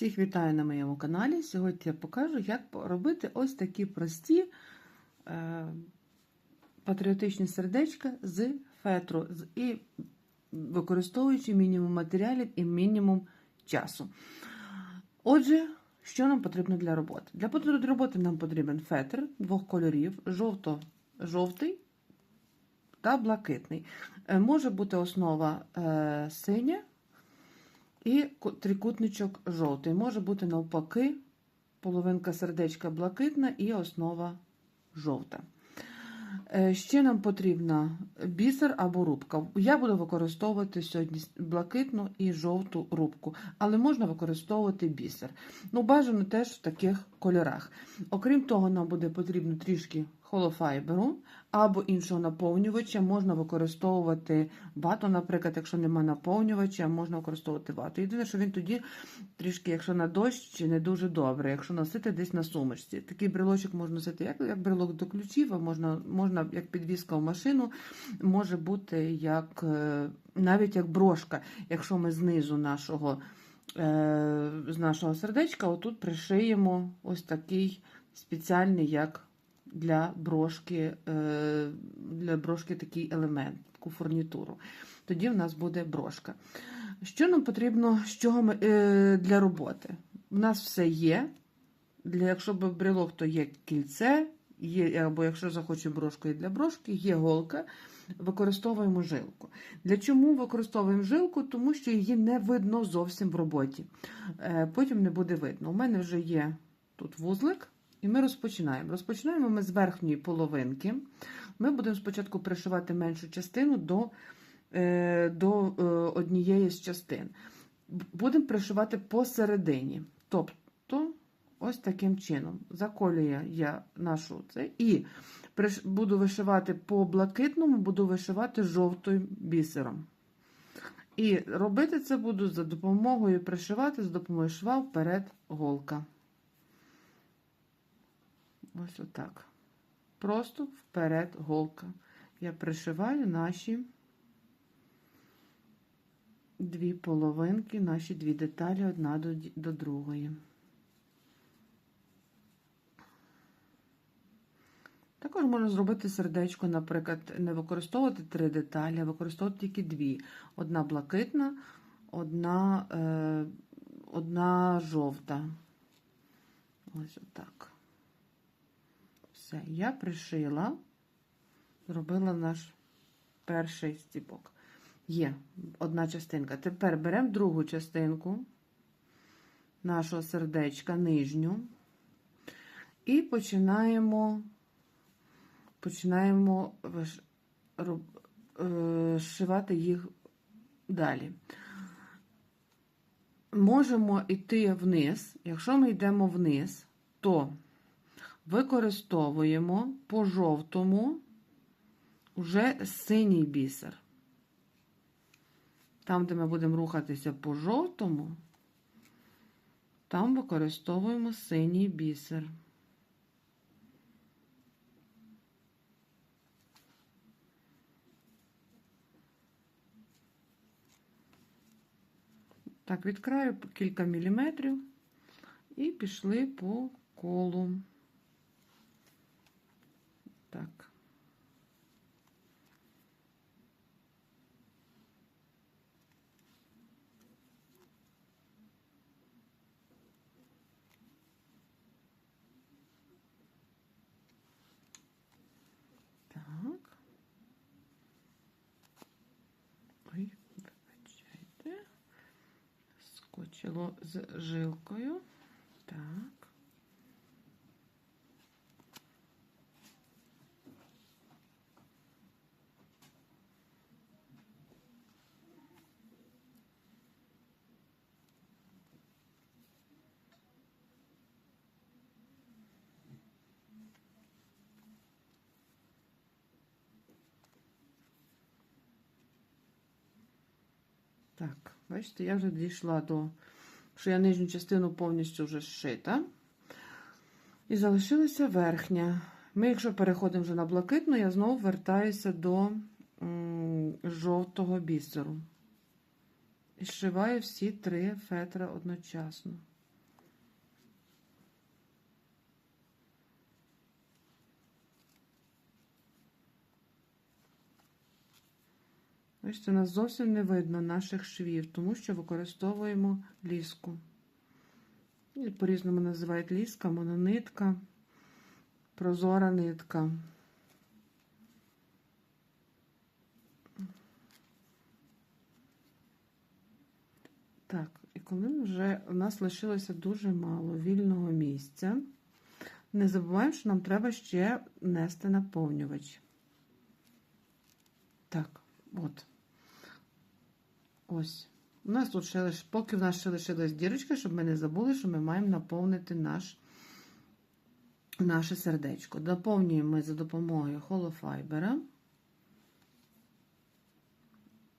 Всіх вітаю на моєму каналі. Сьогодні я покажу, як робити ось такі прості е, патріотичні сердечка з фетру, і використовуючи мінімум матеріалів і мінімум часу. Отже, що нам потрібно для роботи? Для роботи нам потрібен фетр двох кольорів: жовто-жовтий та блакитний. Е, Може бути основа е, синя і трикутничок жовтий. Може бути навпаки, половинка сердечка блакитна і основа жовта. Е, Ще нам потрібна бісер або рубка. Я буду використовувати сьогодні блакитну і жовту рубку, але можна використовувати бісер. Ну, бажано теж в таких кольорах. Окрім того, нам буде потрібно трішки холофайберу або іншого наповнювача. Можна використовувати вату, наприклад, якщо немає наповнювача, можна використовувати вату. Єдине, що він тоді трішки, якщо на дощ, не дуже добре, якщо носити десь на сумочці. Такий брелочок можна носити як, як брелок до ключів, а можна, можна як підвіска в машину, може бути як е, навіть як брошка, якщо ми знизу нашого. е, З нашого сердечка отут пришиємо ось такий спеціальний, як для брошки, е, для брошки такий елемент, таку фурнітуру. Тоді в нас буде брошка. Що нам потрібно з чого ми, е, для роботи? У нас все є. Для, якщо б брелок, то є кільце, є, або якщо захочемо брошку і для брошки, є голка. Використовуємо жилку. Для чому використовуємо жилку? Тому що її не видно зовсім в роботі. Е, Потім не буде видно. У мене вже є тут вузлик, і ми розпочинаємо. Розпочинаємо ми з верхньої половинки. Ми будемо спочатку пришивати меншу частину до, е, до е, однієї з частин. Будемо пришивати посередині. Тобто, ось таким чином. Заколюю я нашу це. І буду вишивати по блакитному, буду вишивати жовтим бісером. І робити це буду за допомогою пришивати за допомогою шва вперед голка. Ось отак. Просто вперед голка. Я пришиваю наші дві половинки, наші дві деталі одна до, до другої. Також можна зробити сердечко, наприклад, не використовувати три деталі, а використовувати тільки дві. Одна блакитна, одна, е, одна жовта. Ось отак. Все, я пришила, зробила наш перший стіпок. Є одна частинка. Тепер беремо другу частинку нашого сердечка, нижню, і починаємо, починаємо е, зшивати їх далі. Можемо йти вниз. Якщо ми йдемо вниз, то використовуємо по жовтому вже синій бісер. Там, де ми будемо рухатися по жовтому, там використовуємо синій бісер. Так, від краю кілька міліметрів і пішли по колу. Так. Так. Ой, вибачайте. Скочило з жилкою. Так. Так, бачите, я вже дійшла до, що я нижню частину повністю вже зшита. І залишилася верхня. Ми, якщо переходимо вже на блакитну, я знову вертаюся до жовтого бісеру. І зшиваю всі три фетра одночасно. Бачите, у нас зовсім не видно наших швів, тому що використовуємо ліску. По-різному називають ліска, мононитка, прозора нитка. Так, і коли вже у нас лишилося дуже мало вільного місця, не забуваємо, що нам треба ще нести наповнювач. Так, от. Ось. У нас тут ще лиш, поки в нас ще лишилась дірочка, щоб ми не забули, що ми маємо наповнити наш, наше сердечко. Доповнюємо ми за допомогою холофайбера.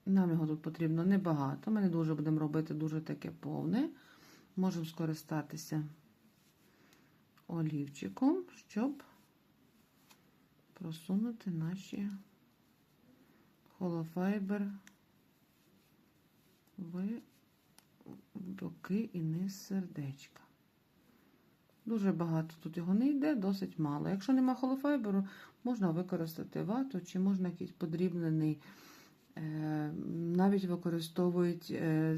Нам його тут потрібно небагато. Ми не дуже будемо робити дуже таке повне. Можемо скористатися олівчиком, щоб просунути наші холофайбер в боки і низ сердечка. Дуже багато тут його не йде, досить мало. Якщо нема холофайберу, можна використати вату чи можна якийсь подрібнений. Е, навіть використовують е,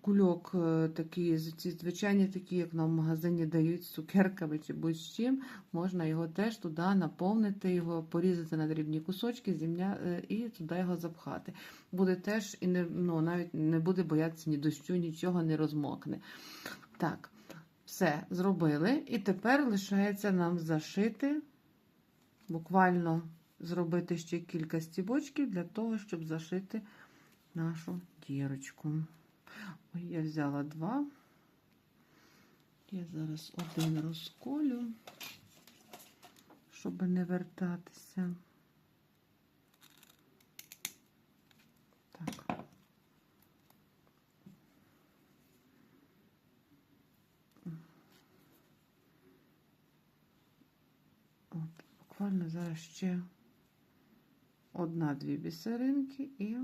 кульок е, такий, звичайні такі, як нам в магазині дають з цукерками чи будь-з чим. Можна його теж туди наповнити, його порізати на дрібні кусочки зім'я, е, і туди його запхати. Буде теж і не, ну, навіть не буде боятися ні дощу, нічого не розмокне. Так, все зробили. І тепер лишається нам зашити буквально зробити ще кілька стібочків для того, щоб зашити нашу дірочку. Ой, я взяла два. Я зараз один розколю, щоб не вертатися. Так. От, буквально зараз ще одна-дві бісеринки і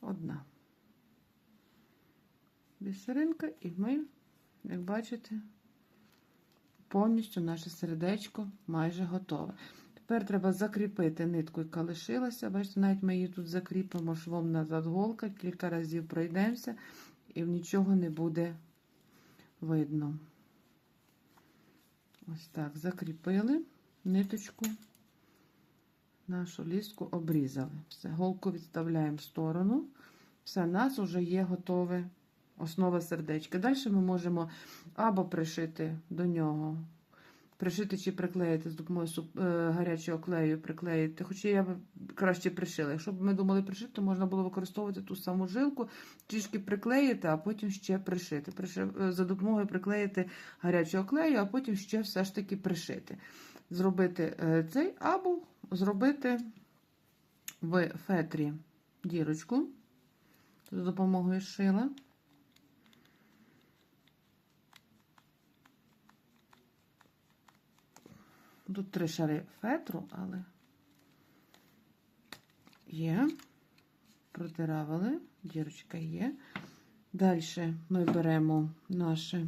одна бісеринка, і ми, як бачите, повністю наше сердечко майже готове. Тепер треба закріпити нитку, яка лишилася. Бачите, навіть ми її тут закріпимо швом назад голка, кілька разів пройдемося, і нічого не буде видно. Ось так, закріпили ниточку нашу ліску обрізали. Все, голку відставляємо в сторону. Все, у нас вже є готове основа сердечка. Далі ми можемо або пришити до нього, пришити чи приклеїти з допомогою е, гарячого клею, приклеїти. Хоча я б краще пришила. Якщо б ми думали пришити, то можна було використовувати ту саму жилку, трішки приклеїти, а потім ще пришити. Е, За допомогою приклеїти гарячого клею, а потім ще все ж таки пришити. Зробити е, цей або зробити в фетрі дірочку за допомогою шила. Тут три шари фетру, але є. Протиравили, дірочка є. Далі ми беремо наше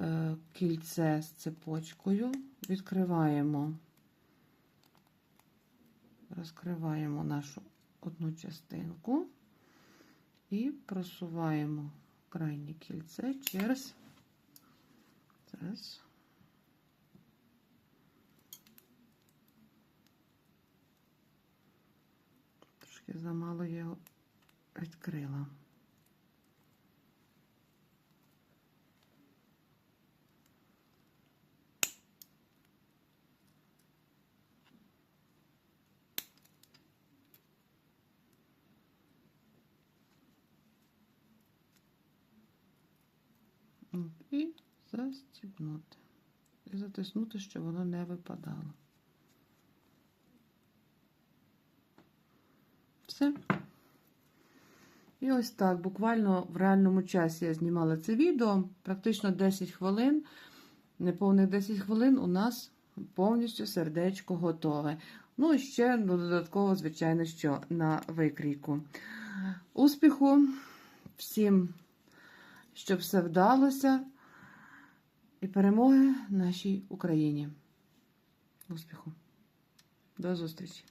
е, кільце з цепочкою, відкриваємо, розкриваємо нашу одну частинку і просуваємо крайнє кільце через зараз. Трошки замало я його відкрила. І застібнути. І затиснути, щоб воно не випадало. Все. І ось так, буквально в реальному часі я знімала це відео, практично 10 хвилин, неповних 10 хвилин у нас повністю сердечко готове. Ну і ще додатково, звичайно, що на викрійку. Успіху всім, щоб все вдалося, і перемоги нашій Україні. Успіху! До зустрічі!